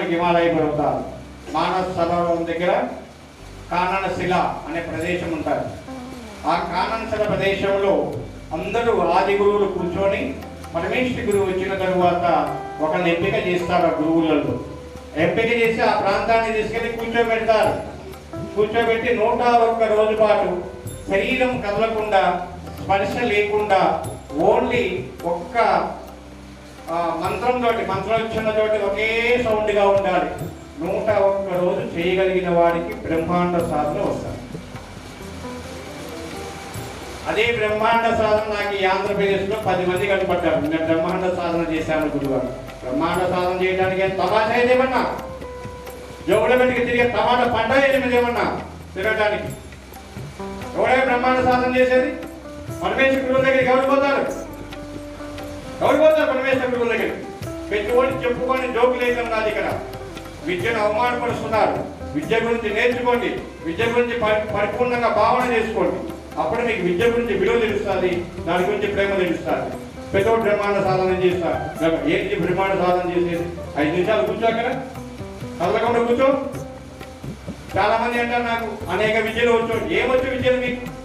మనకి హిమాలయ పర్వతాలు మానస సరోవరం దగ్గర కాననశిల అనే ప్రదేశం ఉంటారు. ఆ కాననశిల ప్రదేశంలో అందరూ ఆది గురువులు కూర్చొని పరమేశ్వరి గురువు వచ్చిన తరువాత ఒకరిని ఎంపిక చేస్తారు ఆ గురువులలో. ఎంపిక చేసి ఆ ప్రాంతాన్ని తీసుకెళ్ళి కూర్చోబెడతారు. కూర్చోబెట్టి నూట ఒక్క రోజు పాటు శరీరం కదలకుండా స్పర్శ లేకుండా ఓన్లీ ఒక్క మంత్రం తోటి మంత్రోచ్చరణ తోటి ఒకే సౌండ్గా ఉండాలి. నూట ఒక్క రోజు చేయగలిగిన వాడికి బ్రహ్మాండ సాధన వస్తారు అదే బ్రహ్మాండ సాధన నాకు ఈ ఆంధ్రప్రదేశ్లో పది మంది కనపడ్డారు. నేను బ్రహ్మాండ సాధన చేశాను గురువారు. బ్రహ్మాండ సాధన చేయడానికి ఏం తమాషా ఏదేమన్నా జోగుల వెంటకి తిరిగే టమాటా పంట ఏదేమన్నా తిరగడానికి ఎవడే బ్రహ్మాండ సాధన చేసేది? పరమేశ్వర దగ్గరికి ఎవరు ఎటువంటి చెప్పుకొని జోకులు వేయడం కాదు ఇక్కడ. విద్యను అవమానపరుస్తున్నారు. విద్య గురించి నేర్చుకోండి. విద్య గురించి పరిపూర్ణంగా భావన చేసుకోండి. అప్పుడు మీకు విద్య గురించి విలువ తెలుస్తుంది. దాని గురించి ప్రేమ తెలుస్తుంది. పెద్ద బ్రహ్మాండ సాధన చేస్తారు ఏంటి బ్రహ్మాండ సాధన చేసేది. ఐదు నిమిషాలు కూర్చో అక్కడ. కదలకుండా కూర్చో. చాలా మంది అంటారు నాకు అనేక విద్యలు వచ్చు ఏమొచ్చు విద్యలు మీకు?